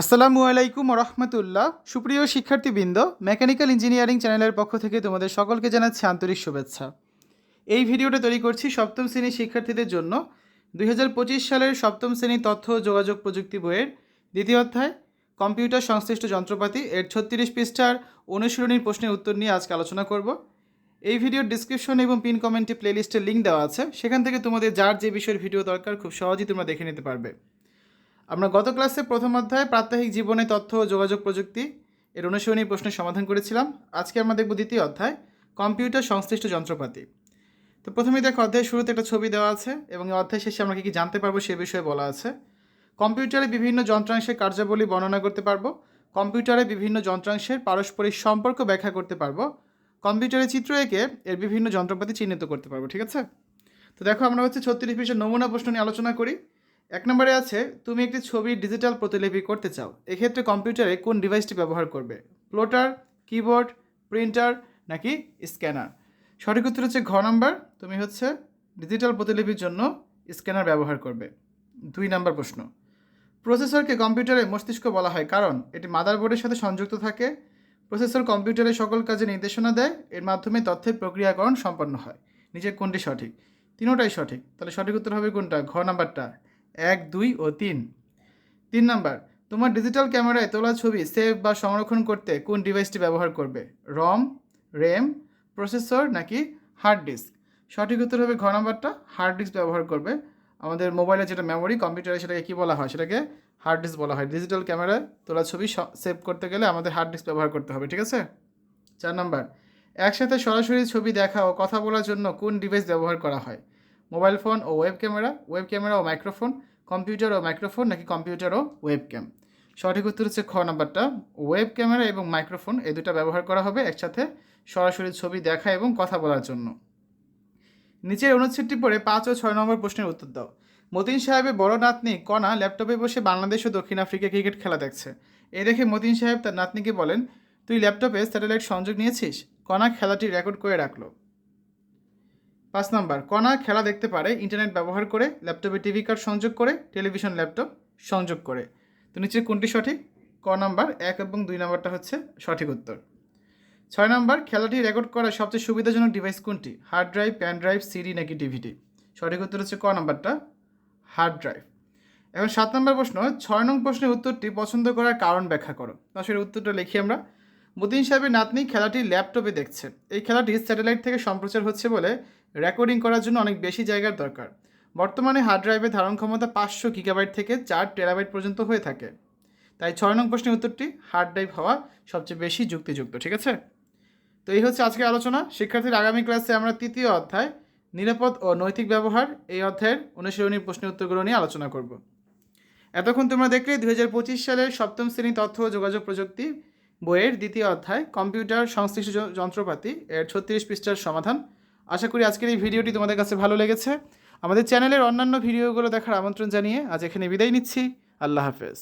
আসসালামু আলাইকুম রহমতুল্লাহ সুপ্রিয় শিক্ষার্থীবৃন্দ, মেকানিক্যাল ইঞ্জিনিয়ারিং চ্যানেলের পক্ষ থেকে তোমাদের সকলকে জানাচ্ছি আন্তরিক শুভেচ্ছা। এই ভিডিওটা তৈরি করছি সপ্তম শ্রেণির শিক্ষার্থীদের জন্য। দুই হাজার পঁচিশ সালের সপ্তম শ্রেণি তথ্য যোগাযোগ প্রযুক্তি বইয়ের দ্বিতীয় অধ্যায়, কম্পিউটার সংশ্লিষ্ট যন্ত্রপাতি এর ছত্রিশ পৃষ্ঠার অনুশীলনীর প্রশ্নের উত্তর নিয়ে আজকে আলোচনা করব। এই ভিডিওর ডিসক্রিপশন এবং পিন কমেন্টে প্লেলিস্টের লিঙ্ক দেওয়া আছে। সেখান থেকে তোমাদের যার যে বিষয়ের ভিডিও দরকার, খুব সহজেই তোমরা দেখে নিতে পারবে। আমরা গত ক্লাসে প্রথম অধ্যায় প্রাত্যহিক জীবনে তথ্য ও যোগাযোগ প্রযুক্তি এর অনুসরণী প্রশ্নের সমাধান করেছিলাম। আজকে আমরা দেখব দ্বিতীয় অধ্যায়, কম্পিউটার সংশ্লিষ্ট যন্ত্রপাতি। তো প্রথমেই দেখো, অধ্যায়ের শুরুতে একটা ছবি দেওয়া আছে এবং অধ্যায় শেষে আমরা কী কী জানতে পারব সে বিষয়ে বলা আছে। কম্পিউটারে বিভিন্ন যন্ত্রাংশের কার্যাবলী বর্ণনা করতে পারব, কম্পিউটারে বিভিন্ন যন্ত্রাংশের পারস্পরিক সম্পর্ক ব্যাখ্যা করতে পারব কম্পিউটারে চিত্র এঁকে এর বিভিন্ন যন্ত্রপাতি চিহ্নিত করতে পারব, ঠিক আছে? তো দেখো, আমরা হচ্ছে ছত্রিশ পৃষ্ঠের নমুনা প্রশ্ন নিয়ে আলোচনা করি। এক নম্বরে আছে, তুমি একটি ছবির ডিজিটাল প্রতিলিপি করতে চাও। এক্ষেত্রে কম্পিউটারে কোন ডিভাইসটি ব্যবহার করবে? প্লোটার কিবোর্ড, প্রিন্টার নাকি স্ক্যানার? সঠিক উত্তর হচ্ছে ঘ নাম্বার। তুমি হচ্ছে ডিজিটাল প্রতিলিপির জন্য স্ক্যানার ব্যবহার করবে। দুই নাম্বার প্রশ্ন। প্রসেসরকে কম্পিউটারে মস্তিষ্ক বলা হয় কারণ এটি মাদারবোর্ডের সাথে সংযুক্ত থাকে। প্রসেসর কম্পিউটারে সকল কাজে নির্দেশনা দেয়, এর মাধ্যমে তথ্যের প্রক্রিয়াকরণ সম্পন্ন হয়। নিজের কোনটি সঠিক? তিনোটাই সঠিক। তাহলে সঠিক উত্তর হবে কোনটা? ঘ নাম্বারটা। এক, দুই ও তিন। তিন নাম্বার, তোমার ডিজিটাল ক্যামেরায় তোলা ছবি সেভ বা সংরক্ষণ করতে কোন ডিভাইসটি ব্যবহার করবে? রম র্যাম প্রসেসর নাকি হার্ড ডিস্ক? সঠিক উত্তর হবে ঘ নাম্বারটা, হার্ড ডিস্ক ব্যবহার করবে। আমাদের মোবাইলে যেটা মেমোরি কম্পিউটারে সেটাকে কী বলা হয়? সেটাকে হার্ড ডিস্ক বলা হয়। ডিজিটাল ক্যামেরায় তোলা ছবি সেভ করতে গেলে আমাদের হার্ড ডিস্ক ব্যবহার করতে হবে, ঠিক আছে? চার নাম্বার, একসাথে সরাসরি ছবি দেখা ও কথা বলার জন্য কোন ডিভাইস ব্যবহার করা হয়? মোবাইল ফোন ও ওয়েব ক্যামেরা ওয়েব ক্যামেরা ও মাইক্রোফোন, কম্পিউটার ও মাইক্রোফোন নাকি কম্পিউটার ও ওয়েব ক্যাম সঠিক উত্তর হচ্ছে খ নাম্বারটা। ওয়েব ক্যামেরা এবং মাইক্রোফোন এই দুটা ব্যবহার করা হবে একসাথে সরাসরি ছবি দেখা এবং কথা বলার জন্য। নিচের অনুচ্ছেদটি পড়ে পাঁচ ও ছয় নম্বর প্রশ্নের উত্তর দাও। মতিন সাহেবের বড় নাতনি কণা ল্যাপটপে বসে বাংলাদেশ ও দক্ষিণ আফ্রিকা ক্রিকেট খেলা দেখছে। এ দেখে মতিন সাহেব তার নাতনিকে বলেন, তুই ল্যাপটপে স্যাটেলাইট সংযোগ নিয়েছিস? কণা খেলাটি রেকর্ড করে রাখল। পাঁচ নাম্বার, কণা খেলা দেখতে পারে ইন্টারনেট ব্যবহার করে ল্যাপটপে টিভি কার্ড সংযোগ করে টেলিভিশন ল্যাপটপ সংযোগ করে। তো নিচে কোনটি সঠিক? ক নাম্বার, এক এবং দুই নাম্বারটা হচ্ছে সঠিক উত্তর। ছয় নাম্বার, খেলাটি রেকর্ড করার সবচেয়ে সুবিধাজনক ডিভাইস কোনটি? Hard drive pen drive CD নাকি ডিভিডি সঠিক উত্তর হচ্ছে ক নাম্বারটা হার্ড ড্রাইভ এখন সাত নম্বর প্রশ্ন, ছয় নং প্রশ্নের উত্তরটি পছন্দ করার কারণ ব্যাখ্যা করো। আসলে উত্তরটা লিখি আমরা। মতিন সাহেবের নাতনি খেলাটি ল্যাপটপে দেখছে। এই খেলাটি স্যাটেলাইট থেকে সম্প্রচার হচ্ছে বলে রেকর্ডিং করার জন্য অনেক বেশি জায়গার দরকার। বর্তমানে হার্ড ড্রাইভের ধারণ ক্ষমতা পাঁচশো গিগাবাইট থেকে চার টেরাবাইট পর্যন্ত হয়ে থাকে। তাই ছয় নং প্রশ্নের উত্তরটি, হার্ড ড্রাইভ হওয়া সবচেয়ে বেশি যুক্তিযুক্ত, ঠিক আছে? তো এই হচ্ছে আজকের আলোচনা। শিক্ষার্থীর আগামী ক্লাসে আমরা তৃতীয় অধ্যায়, নিরাপদ ও নৈতিক ব্যবহার, এই অধ্যায়ের অনুশীলনীর প্রশ্নের উত্তরগুলো নিয়ে আলোচনা করব। এতক্ষণ তোমরা দেখলে দুই হাজার পঁচিশ সালের সপ্তম শ্রেণি তথ্য ও যোগাযোগ প্রযুক্তি বইয়ের দ্বিতীয় অধ্যায়, কম্পিউটার সংশ্লিষ্ট যন্ত্রপাতি এর ছত্রিশ পৃষ্ঠার সমাধান। আশা করি আজকের এই ভিডিওটি তোমাদের কাছে ভালো লেগেছে। আমাদের চ্যানেলের অন্যান্য ভিডিওগুলো দেখার আমন্ত্রণ জানিয়ে আজ এখানে বিদায় নিচ্ছি। আল্লাহ হাফেজ।